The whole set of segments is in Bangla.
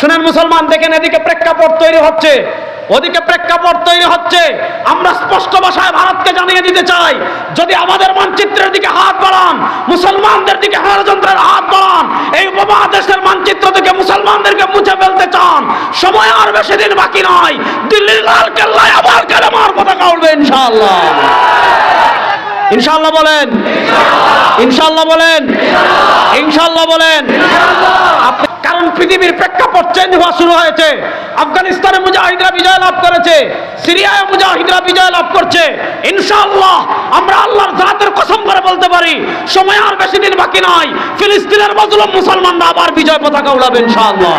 শুনেন মুসলমান, দেখেন এদিকে প্রেক্ষাপট তৈরি হচ্ছে। ওদিকে প্রেক্ষাপট তৈরি হচ্ছে। আমরা স্পষ্ট ভাষায় ভারতকে জানিয়ে দিতে চাই, যদি আমাদের মানচিত্রের দিকে হাত বাড়ান, মুসলমানদের দিকে ষড়যন্ত্রের হাত বাড়ান, এই উপমহাদেশের মানচিত্র থেকে মুসলমানদেরকে মুছে ফেলতে চান, সময় আর বেশি দিন বাকি নয় দিল্লির লাল কেল্লায় আবার কালেমার পতাকা উঠবে ইনশাআল্লাহ। ইনশাআল্লাহ বলেন। ইনশাআল্লাহ বলেন। ইনশাআল্লাহ বলেন। কারণ পৃথিবীর প্রেক্ষাপট হওয়া শুরু হয়েছে। আফগানিস্তানে মুজাহিদরা বিজয় লাভ করেছে, সিরিয়ায় মুজাহিদরা বিজয় লাভ করছে। ইনশাআল্লাহ আমরা আল্লাহর জাতের কসম করে বলতে পারি, সময় আর বেশি দিন বাকি নয় ফিলিস্তিনের মজলুম মুসলমানরা আবার বিজয় পতাকা উড়াবে ইনশাআল্লাহ।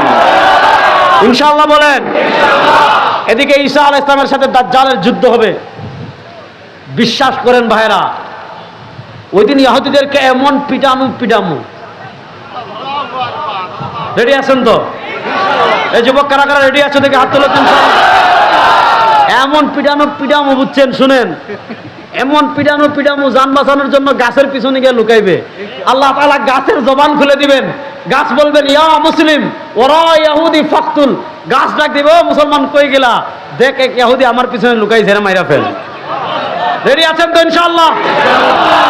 ইনশাআল্লাহ বলেন, এদিকে ঈসা আল ইসলামের সাথে দাজ্জালের যুদ্ধ হবে। বিশ্বাস করেন ভাইরা ওই দিন ইহুদিদেরকে এমন পিটামু পিটামু। রেডি আছেন তো? এই যুবক কারা কারা রেডি আছে দেখে হাত তুলে এমন পিটানো পিটামু বুঝছেন, শুনেন? এমন পিটানো পিটামু যান বাঁচানোর জন্য গাছের পিছনে গিয়ে লুকাইবে। আল্লাহ তাআলা গাছের জবান খুলে দিবেন। গাছ বলবেন, ইয়া মুসলিম, ওরা ইয়াহুদি ফাকতুল। গাছ ডাক দিবে, ও মুসলমান, কই গেলা? দেখ, এক ইয়াহুদি আমার পিছনে লুকাই ঝেড়ে মাইরা ফেল। রেডি আছেন তো, ইনশাআল্লাহ?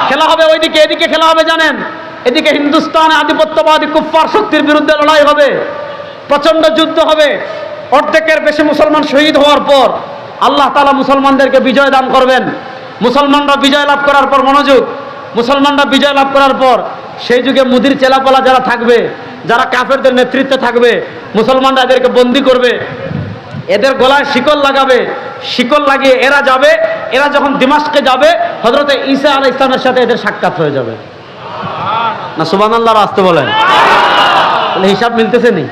খেলা হবে ওইদিকে, এদিকে খেলা হবে, জানেন? এদিকে হিন্দুস্তানে আধিপত্যবাদী কুফফার শক্তির বিরুদ্ধে লড়াই হবে। প্রচণ্ড যুদ্ধ হবে। অর্ধেকের বেশি মুসলমান শহীদ হওয়ার পর আল্লাহ তালা মুসলমানদেরকে বিজয় দান করবেন। মুসলমানরা বিজয় লাভ করার পর মনোযোগ মুসলমানরা বিজয় লাভ করার পর সেই যুগে মুদির চেলাপালা যারা থাকবে যারা কাফেরদের নেতৃত্বে থাকবে মুসলমানরা এদেরকে বন্দি করবে। এদের গলায় শিকল লাগাবে শিকল লাগিয়ে এরা যাবে এরা যখন দিমাশকে যাবে হজরতে ঈসা আল ইসলামের সাথে এদের সাক্ষাৎ হয়ে যাবে। না সুবান আল্লাহ আসতে বলেন। হিসাব মিলতেছে নি?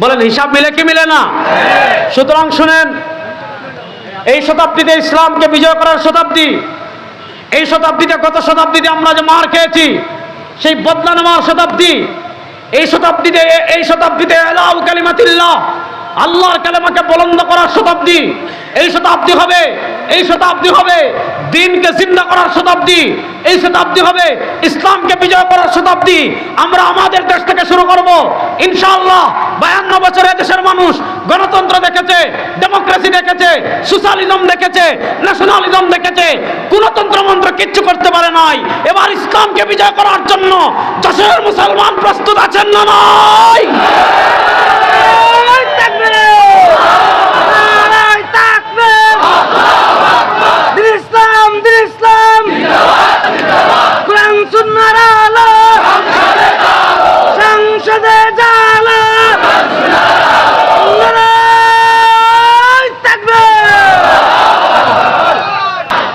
বলেন, হিসাব মিলে কি মিলে না? সুতরাং শুনেন, এই শতাব্দীতে ইসলামকে বিজয় করার শতাব্দী, এই শতাব্দীতে গত শতাব্দীতে আমরা যে মার খেয়েছি, সেই বদলা নেওয়ার শতাব্দী, এই শতাব্দীতে এই শতাব্দীতে এলাউ কালিমাতিল্লাহ, আল্লাহর কালেমাকে বলন্দ করার শতাব্দী, এই শতাব্দী হবে এই শতাব্দী হবে দিনকে জিন্দা করার শতাব্দী। এই শতাব্দী হবে ইসলামকে বিজয় করার শতাব্দী। আমরা আমাদের দেশ থেকে শুরু করব। ইনশাআল্লাহ বায়ান্ন বছরে দেশের মানুষ গণতন্ত্র দেখেছে, ডেমোক্রেসি দেখেছে, সোশ্যালিজম দেখেছে, ন্যাশনালিজম দেখেছে। কুলতন্ত্র মন্ত্র কিচ্ছু করতে পারে নাই। এবার ইসলামকে বিজয় করার জন্য যশোর মুসলমান প্রস্তুত আছেন না নাই দিন ইসলাম দিন ইসলাম কোরআন সুন্নাহর আলো সংসদে জালো নারায় তাকবীর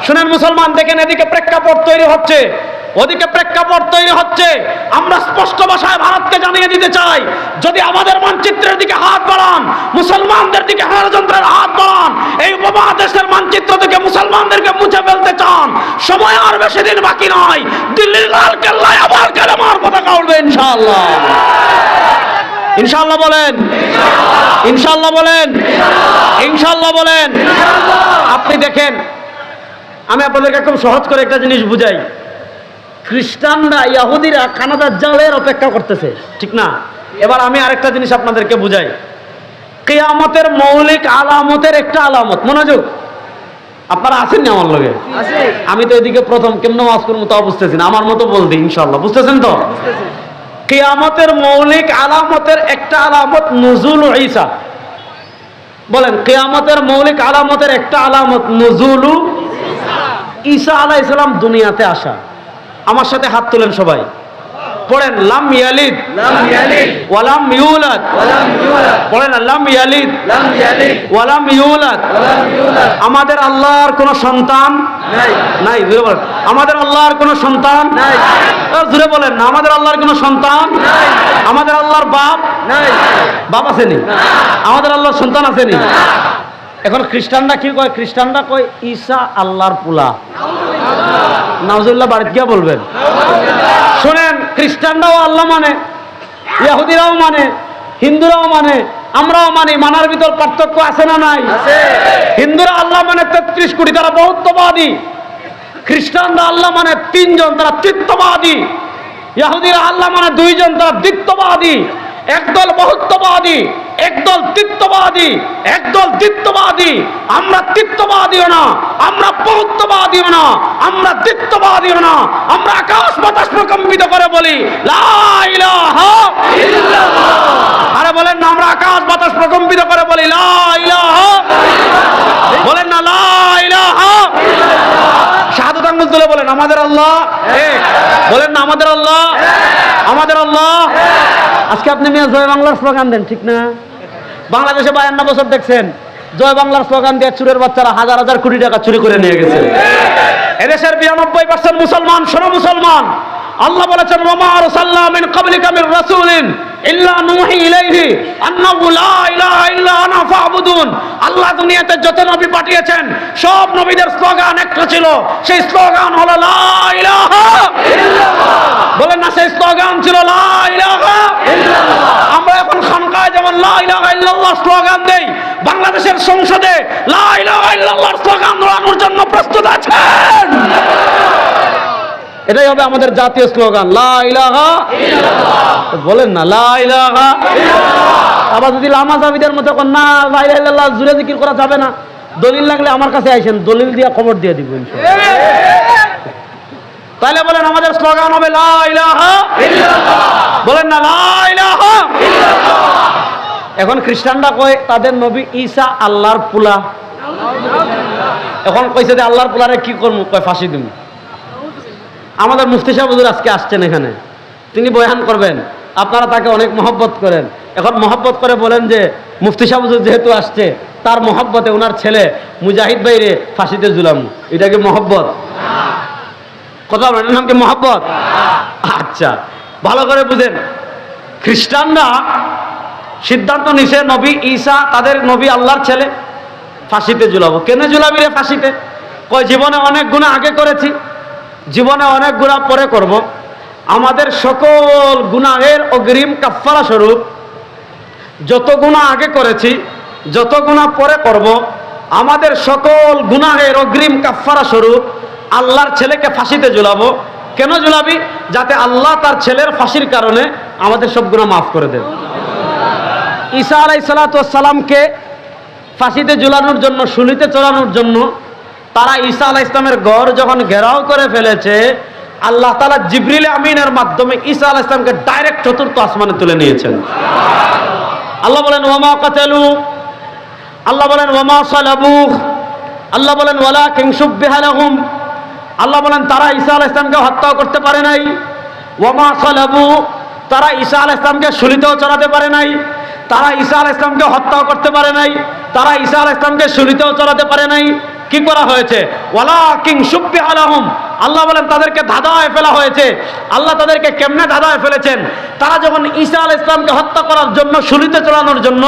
শুনেন মুসলমান দেখেন এদিকে প্রেক্ষাপট তৈরি হচ্ছে, ওদিকে প্রেক্ষাপট তৈরি হচ্ছে। আমরা স্পষ্ট ভাষায় ভারতকে জানিয়ে দিতে চাই, যদি আমাদের মানচিত্রের দিকে হাত বাড়ান, মুসলমানদের দিকে ষড়যন্ত্রের হাত বাড়ান, এই উপমহাদেশের মানচিত্র থেকে মুসলমানদেরকে মুছে ফেলতে চান, সময় আর বেশি দিন বাকি নয়, দিল্লির লাল কেল্লায় আবার কালেমার পতাকা উঠবে ইনশাআল্লাহ। ইনশাআল্লাহ বলেন। ইনশাআল্লাহ বলেন। ইনশাআল্লাহ বলেন। আপনি দেখেন আমি আপনাদেরকে খুব সহজ করে একটা জিনিস বুঝাই। খ্রিস্টানরা ইয়াহুদিরা কানাদার জালের অপেক্ষা করতেছে ঠিক না? এবার আমি আরেকটা জিনিস আপনাদেরকে বুঝাই। কেয়ামতের মৌলিক আলামতের একটা আলামত মনোযোগ। আপনারা আছেন না আমার লগে? আমি তো এদিকে প্রথম কেমন ওয়াজ করব তা বুঝতেছি না আমার মতো বলতে ইনশাল্লাহ বুঝতেছেন তো? কেয়ামতের মৌলিক আলামতের একটা আলামত নজুল ঈসা। বলেন কেয়ামতের মৌলিক আলামতের একটা আলামত নজুলু ঈসা আলাহ ইসলাম দুনিয়াতে আসা। আমার সাথে হাত তোলেন সবাই। পড়েন লাম ইয়ালিদ। লাম ইয়ালিদ। ওয়ালাম ইউলাদ। পড়েন লাম ইয়ালিদ। লাম ইয়ালিদ। ওয়ালাম ইউলাদ। আমাদের আল্লাহর কোন সন্তান নাই। জুড়ে বলেন। আমাদের আল্লাহর কোন সন্তান জুড়ে বলেন। না আমাদের আল্লাহর কোন সন্তান আমাদের আল্লাহর বাপ নাই। বাপ আসেনি আমাদের আল্লাহর সন্তান আসেনি এখন খ্রিস্টানরা কি কয়? খ্রিস্টানরা কয় ঈসা আল্লাহর পুলা। নাউজুল্লাহ বাড়িতে গিয়ে বলবেন। শোনেন খ্রিস্টানরাও আল্লাহ মানে ইয়াহুদিরাও মানে হিন্দুরাও মানে আমরাও মানি মানার ভিতর পার্থক্য আছে না নাই? হিন্দুরা আল্লাহ মানে তেত্রিশ কোটি তারা বহুত্ববাদী খ্রিস্টানরা আল্লাহ মানে তিনজন তারা চিত্তবাদী ইয়াহুদিরা আল্লাহ মানে দুইজন তারা দ্বিত্ববাদী। একদল বহুত্ববাদী একদল তিত্ববাদী একদল তিত্ববাদী। আমরা তিত্ববাদীও না আমরা বহুত্ববাদীও না আমরা তিত্ববাদীও না। আমরা আকাশ বাতাস প্রকম্পিত করে বলি আরে বলেন না আমরা আকাশ বাতাস প্রকম্পিত করে বলি বলেন না শাহাদাত আঙ্গুল তুলে বলেন আমাদের আল্লাহ। এক বলেন না আমাদের আল্লাহ। আমাদের আল্লাহ? আজকে আপনি মিয়া জয় বাংলার স্লোগান দেন ঠিক না? বাংলাদেশে বায়ান্ন বছর দেখছেন, জয় বাংলার স্লোগান দিয়ে চুরের বাচ্চারা হাজার হাজার কোটি টাকা চুরি করে নিয়ে গেছে। এদেশের বিরানব্বই পার্সেন্ট মুসলমান শোনো মুসলমান। আল্লাহ বলেছেন ওমা আর সাল্লামিন কবলিকামিন রাসূলিন। আল্লাহ দুনিয়াতে যত নবী পাঠিয়েছেন একটা ছিল। সেই না, সেই স্লোগান ছিল আমরা এখন খানকায় যেমন স্লোগান দেই, বাংলাদেশের সংসদে স্লোগান ধরানোর জন্য প্রস্তুত আছেন। এটাই হবে আমাদের জাতীয় স্লোগান বলেন না আবার যদি লামা জাবিদের মতো না, লা ইলাহা জুড়ে জিকির করা যাবে না। দলিল লাগলে আমার কাছে আইসেন, দলিল দিয়ে খবর দিয়ে দিব। তাহলে বলেন, আমাদের স্লোগান হবে বলেন না এখন খ্রিস্টানরা কয়, তাদের নবী ঈসা আল্লাহর পুলা। এখন কইছে যে আল্লাহর পুলারে কি করব কয়, ফাঁসি দিন আমাদের মুফতি সাহেব আজকে আসছেন এখানে। তিনি বয়ান করবেন, আপনারা তাকে অনেক মহব্বত করেন। এখন মহব্বত করে বলেন যে, মুফতি সাহেব যেহেতু আসছে, তার মহব্বতে ওনার ছেলে মুজাহিদ ভাইরে ফাঁসিতে জুলাম। এটা কি মহব্বত? কথা এটার নাম কি মহব্বত? আচ্ছা ভালো করে বুঝেন। খ্রিস্টানরা সিদ্ধান্ত নিছে, নবী ঈসা তাদের নবী আল্লাহর ছেলে ফাঁসিতে ঝুলাবো কেন জুলাবি রে ফাঁসিতে? কয়, জীবনে অনেক গুণা আগে করেছি। জীবনে অনেক গুণা পরে করব। আমাদের সকল গুনাহের অগ্রিম কাফারা স্বরূপ, যত গুণা আগে করেছি, যত গুণা পরে করব, আমাদের সকল গুনাহের অগ্রিম কাফারা স্বরূপ আল্লাহর ছেলেকে ফাঁসিতে ঝুলাবো। কেন ঝুলাবি? যাতে আল্লাহ তার ছেলের ফাঁসির কারণে আমাদের সব গুণা মাফ করে দেন। ঈসা আলাই সালাতামকে ফাঁসিতে ঝুলানোর জন্য শুলিতে চড়ানোর জন্য তারা ঈসা আলাহ ইসলামের ঘর যখন ঘেরাও করে ফেলেছে, আল্লাহ তালা জিবরিল আমিনের মাধ্যমে ঈসা আলাহ ইসলামকে ডাইরেক্ট চতুর্থ আসমানে তুলে নিয়েছেন। আল্লাহ বলেন ওমা কাতেলু? আল্লাহ বলেন ওমা সালাবু? আল্লাহ বলেন ওয়ালা কিংসুবিহালাহুম আল্লাহ বলেন, তারা ঈসা আলাহ ইসলামকে হত্যাও করতে পারে নাই। ওমা সালাবু? তারা ঈসা আলাহ ইসলামকে শুলিতেও চড়াতে পারে নাই। তারা ঈসা আলাহ ইসলামকে হত্যাও করতে পারে নাই। তারা ঈসা আলাহ ইসলামকে শুলিতেও চড়াতে পারে নাই। কি করা হয়েছে? ওয়ালা কিং সুব্বি আলাহুম আল্লাহ বলেন, তাদেরকে ধাঁধায় ফেলা হয়েছে। আল্লাহ তাদেরকে কেমনে ধাঁধায় ফেলেছেন? তারা যখন ঈসা আল ইসলামকে হত্যা করার জন্য শুলিতে চড়ানোর জন্য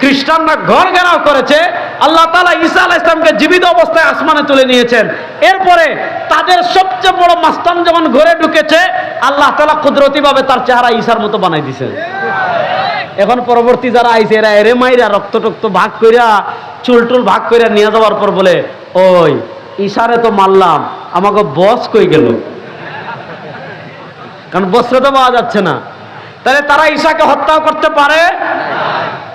খ্রিস্টানরা ঘর ঘেরাও করেছে, আল্লাহ তালা ঈসা আল ইসলামকে জীবিত অবস্থায় আসমানে তুলে নিয়েছেন। এরপরে তাদের সবচেয়ে বড় মাস্তান যখন ঘরে ঢুকেছে, আল্লাহ তালা কুদরতিভাবে তার চেহারা ঈশার মতো বানাই দিছেন এখন পরবর্তী যারা আইছে, এরা এরে মাইরা রক্ত টক্ত ভাগ কইরা, চুল টুল ভাগ কইরা নিয়ে যাওয়ার পর বলে, ওই, ইশারে তো মারলাম আমাকে বস কই গেল? কারণ বস্ত্র তো পাওয়া যাচ্ছে না। তাহলে তারা ঈশাকে হত্যা করতে পারে?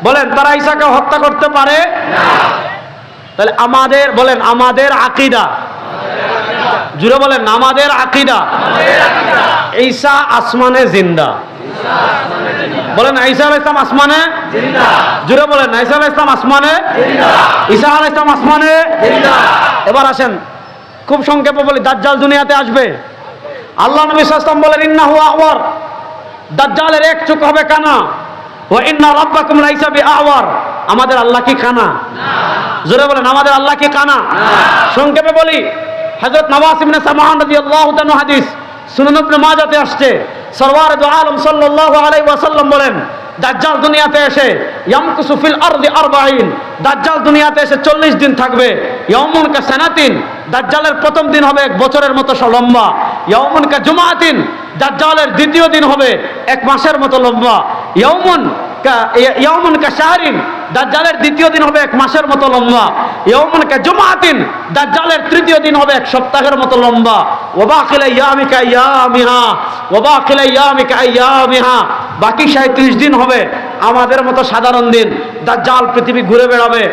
বলেন, তারা ঈশাকে হত্যা করতে পারে? তাহলে আমাদের, বলেন, আমাদের আকিদা। জুড়ে বলেন, আমাদের আকিদা। ঈসা আসমানে জিন্দা। বলেন ঈসা আল ইসলাম আসমানে? জুড়ে বলেন ঈসা আল ইসলাম আসমানে? ঈসা আল ইসলাম আসমানে? এবার আসেন খুব সংক্ষেপে বলি দাজ্জাল দুনিয়াতে আসবে? আল্লাহ নবী সাল্লাম বলেন ইন্নাহু আওয়ার। দাজ্জালের এক চোখ হবে কানা। ও ইন্না রাব্বাকুম লাইসা বিআওয়ার। আমাদের আল্লাহ কি কানা? জোরে বলেন আমাদের আল্লাহ কি কানা? সংক্ষেপে বলি হযরত নওয়াজ ইবনে সামান রাদিয়াল্লাহু তাআলা হাদিস সুনান ইবনে মাজাতে আসছে। সরওয়ার আলম সাল্লাল্লাহু আলাইহি ওয়াসাল্লাম বলেন, দাজ্জাল দুনিয়াতে এসে ইয়ামকুসু ফিল আরদি আরবাঈন, দাজ্জাল দুনিয়াতে এসে 40 দিন থাকবে। ইয়াউমুন কা সানাতিন, দাজ্জালের প্রথম দিন হবে এক বছরের মতো লম্বা। ইয়াউমুন কা জুমাতিন, দাজ্জালের দ্বিতীয় দিন হবে এক মাসের মতো লম্বা। ইয়াউমুন কা ইয়াউমুন কা শাহরিন দাজ্জালের দ্বিতীয় দিন হবে এক মাসের মতো লম্বা। ইয়াউমুন কা জুমাতিন দাজ্জালের তৃতীয় দিন হবে এক সপ্তাহের মতো লম্বা। ওয়া বাকিলা ইয়ামিকা ইয়ামিহা, ওয়া বাকিলা ইয়ামিকা ইয়ামিহা। বাকি সাঁত্রিশ দিন হবে আমাদের মতো সাধারণ দিন। দাজ্জাল পৃথিবী ঘুরে বেড়াবে,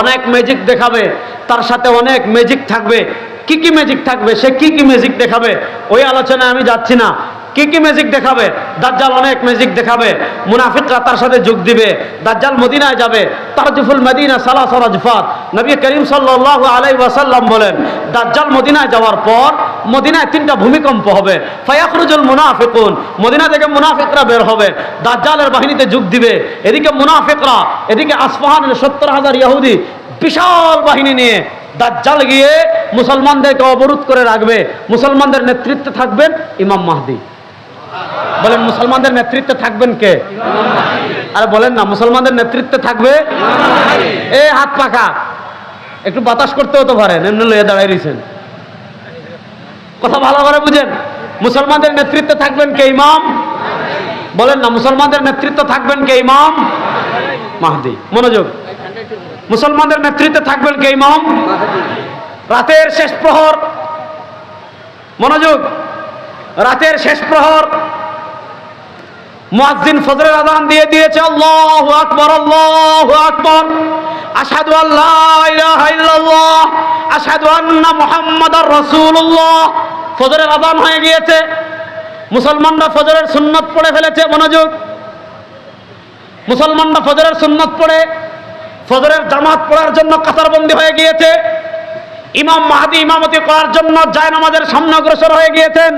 অনেক ম্যাজিক দেখাবে, তার সাথে অনেক ম্যাজিক থাকবে। কি কি ম্যাজিক থাকবে, সে কি কি ম্যাজিক দেখাবে, ওই আলোচনায় আমি যাচ্ছি না। কি কি ম্যাজিক দেখাবে? দাজ্জাল অনেক ম্যাজিক দেখাবে। মুনাফিকরা তার সাথে যোগ দিবে। দাজ্জাল মদিনায় যাবে। তারজুফুল মদিনা সালা সরাজফাত নবী করিম সাল্লাল্লাহু আলাইহি ওয়াসাল্লাম বলেন, দাজ্জাল মদিনায় যাওয়ার পর মদিনায় তিনটা ভূমিকম্প হবে। ফায়াখরুজুল মুনাফিকুন। মদিনা থেকে মুনাফিকরা বের হবে। দাজ্জালের বাহিনীতে যোগ দিবে। এদিকে মুনাফিকরা, এদিকে আসফাহানের সত্তর হাজার ইহুদি বিশাল বাহিনী নিয়ে দাজ্জাল গিয়ে মুসলমানদেরকে অবরোধ করে রাখবে। মুসলমানদের নেতৃত্বে থাকবেন ইমাম মাহদি। বলেন, মুসলমানদের নেতৃত্বে থাকবেন কে? আরে বলেন না, মুসলমানদের নেতৃত্বে থাকবে? এ হাত পাখা। একটু বাতাস করতে হতে পারেন, এমনি লয়ে দাঁড়াই রয়েছেন কথা ভালো করে বুঝেন। মুসলমানদের নেতৃত্বে থাকবেন কে, ইমাম? বলেন না, মুসলমানদের নেতৃত্বে থাকবেন কে, ইমাম? মাহদি, মনোযোগ। মুসলমানদের নেতৃত্বে থাকবেন কে, ইমাম? রাতের শেষ প্রহর। মনোযোগ। রাতের শেষ প্রহর। মুয়াজ্জিন ফজরের আযান দিয়ে দিয়েছে, আল্লাহু আকবার আল্লাহু আকবার। আশহাদু আল্লাহ ইলাহা ইল্লাল্লাহ, আশহাদু আন্না মুহাম্মাদার রাসূলুল্লাহ। ফজরের আযান হয়ে গিয়েছে। মুসলমানরা ফজরের সুন্নত পড়ে ফেলেছে, মনোযোগ। মুসলমানরা ফজরের সুন্নত পড়ে, ফজরের জামাত পড়ার জন্য কাতারবন্দি হয়ে গিয়েছে। ইমাম মাহাদি ইমামতি করার জন্য জায়নামাজের সামনে অগ্রসর হয়ে গিয়েছেন।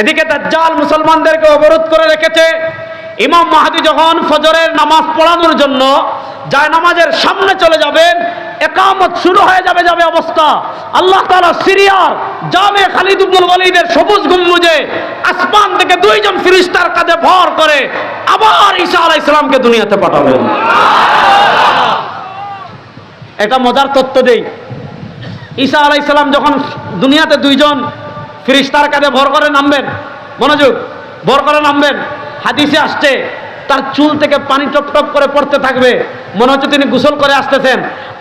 এদিকে দাজ্জাল মুসলমানদেরকে অবরোধ করে রেখেছে। ইমাম মাহাদি যখন ফজরের নামাজ পড়ানোর জন্য যায় নামাজের সামনে চলে যাবেন, একামত শুরু হয়ে যাবে যাবে অবস্থা। আল্লাহ তাআলা সিরিয়ার জামে খালিদ ওয়ালিদের সবুজ গম্বুজে আসমান থেকে দুইজন ফিরিস্তার কাঁধে ভর করে আবার ঈসা আলাইহিস সালামকে দুনিয়াতে পাঠাবেন। এটা মজার তত্ত্ব দেই। ঈসা আলাইহিস সালাম যখন দুনিয়াতে দুইজন ফিরিস্তার কাঁধে ভর করে নামবেন। মনোযোগ ভর করে নামবেন। হাদিসে আসছে তার চুল থেকে পানি টপ টপ করে পড়তে থাকবে। মনে হচ্ছে তিনি গোসল করে আসতেছেন।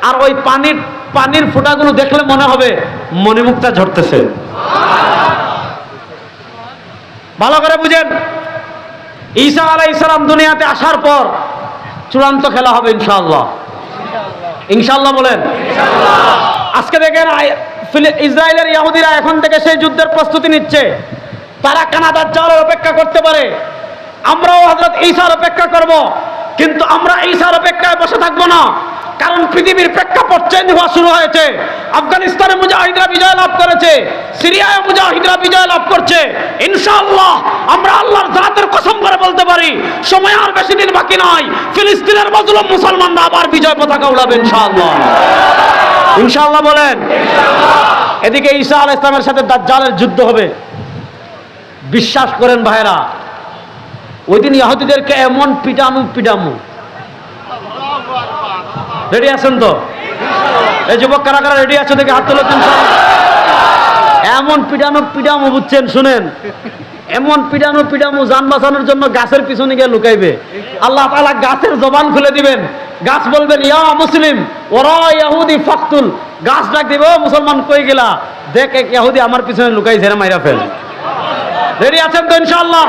আর ওই পানির পানির ফোঁটাগুলো দেখলে মনে হবে মণিমুক্তা ঝরতেছে। ভালো করে বুঝেন। ঈসা আলাই ইসলাম দুনিয়াতে আসার পর চূড়ান্ত খেলা হবে ইনশাল্লাহ ইনশাল্লাহ বলেন। আজকে দেখেন ইসরায়েলের ইহুদিরা এখন থেকে সেই যুদ্ধের প্রস্তুতি নিচ্ছে। তারা কানাডার জলের অপেক্ষা করতে পারে। আমরাও হজরত ঈসার অপেক্ষা করব। কিন্তু আমরা ঈসার অপেক্ষায় বসে থাকব না। কারণ পৃথিবীর প্রেক্ষাপট চেঞ্জ হওয়া শুরু হয়েছে। আফগানিস্তানে মুজাহিদরা বিজয় লাভ করেছে। সিরিয়ায় মুজাহিদরা বিজয় লাভ করছে। ইনশাআল্লাহ আমরা আল্লাহর জাতের কসম করে বলতে পারি, সময় আর বেশি দিন বাকি নয় ফিলিস্তিনের মজলুম মুসলমানরা আবার বিজয় পতাকা উড়াবে ইনশাআল্লাহ। ইনশাআল্লাহ। বলেন। এদিকে ঈসা আল ইসলামের সাথে দাজ্জালের যুদ্ধ হবে। বিশ্বাস করেন ভাইরা ওই দিন ইহুদিদেরকে এমন পিটামু পিটামু। রেডি আছেন তো? এই যুবক কারা কারা রেডি আছে দেখে হাত তোলো এমন পিটানো পিটামু বুঝছেন শুনেন। এমন পিটানো পিটামু যান বাঁচানোর জন্য গাছের পিছনে গিয়ে লুকাইবে। আল্লাহ তাআলা গাছের জবান খুলে দিবেন। গাছ বলবেন, ইয়া মুসলিম, ওরা ইয়াহুদি ফাকতুল। গাছ ডাক দিবে, ও মুসলমান, কই গেলা? দেখ, এক ইয়াহুদি আমার পিছনে লুকাই ঝেড়ে মাইরা ফেল। রেডি আছেন তো ইনশাআল্লাহ?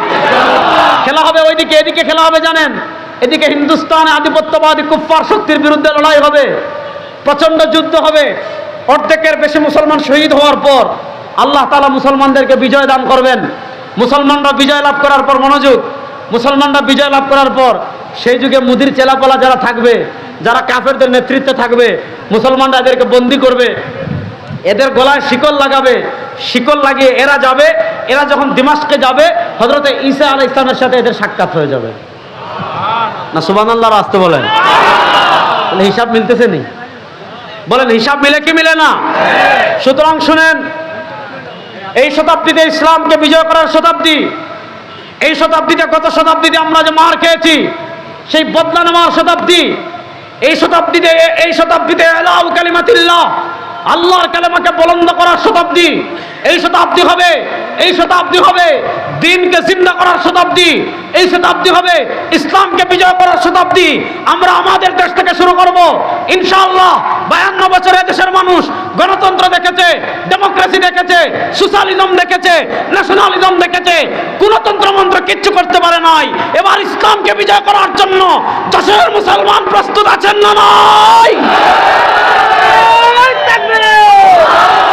খেলা হবে ওইদিকে, এদিকে খেলা হবে, জানেন? এদিকে হিন্দুস্তানে আধিপত্যবাদী কুফফার শক্তির বিরুদ্ধে লড়াই হবে। প্রচণ্ড যুদ্ধ হবে। অর্ধেকের বেশি মুসলমান শহীদ হওয়ার পর আল্লাহ তালা মুসলমানদেরকে বিজয় দান করবেন। মুসলমানরা বিজয় লাভ করার পর মনোযোগ, মুসলমানরা বিজয় লাভ করার পর সেই যুগে মুদির চেলাপালা যারা থাকবে, যারা কাফেরদের নেতৃত্বে থাকবে, মুসলমানরা এদেরকে বন্দি করবে, এদের গলায় শিকল লাগাবে, শিকল লাগিয়ে এরা যাবে, এরা যখন দিমাশকে যাবে হজরতে ঈসা আল ইসলামের সাথে এদের সাক্ষাৎ হয়ে যাবে। না সুবান আল্লাহ আসতে বলেন। হিসাব মিলতেছে নি? বলেন, হিসাব মিলে কি মিলে না? সুতরাং শুনেন এই শতাব্দীতে ইসলামকে বিজয় করার শতাব্দী, এই শতাব্দীতে গত শতাব্দীতে আমরা যে মার খেয়েছি, সেই বদলা নেওয়ার শতাব্দী, এই শতাব্দীতে এই শতাব্দীতে এলাউ কালিমাতিল্লাহ আল্লাহর কালেমাকে বলন্দ করার শতাব্দী এই শতাব্দী হবে, এই শতাব্দী হবে। দিনকে জিন্দা করার শতাব্দী, এই শতাব্দী হবে। ইসলামকে বিজয় করার শতাব্দী। আমরা আমাদের দেশ থেকে শুরু করব। ইনশাআল্লাহ বায়ান্ন বছরে দেশের মানুষ গণতন্ত্র দেখেছে, ডেমোক্রেসি দেখেছে, সোশ্যালিজম দেখেছে, ন্যাশনালিজম দেখেছে। কুণতন্ত্র মন্ত্র কিচ্ছু করতে পারে নাই। এবার ইসলামকে বিজয় করার জন্য দেশের মুসলমান প্রস্তুত আছেন না নাই? Oh!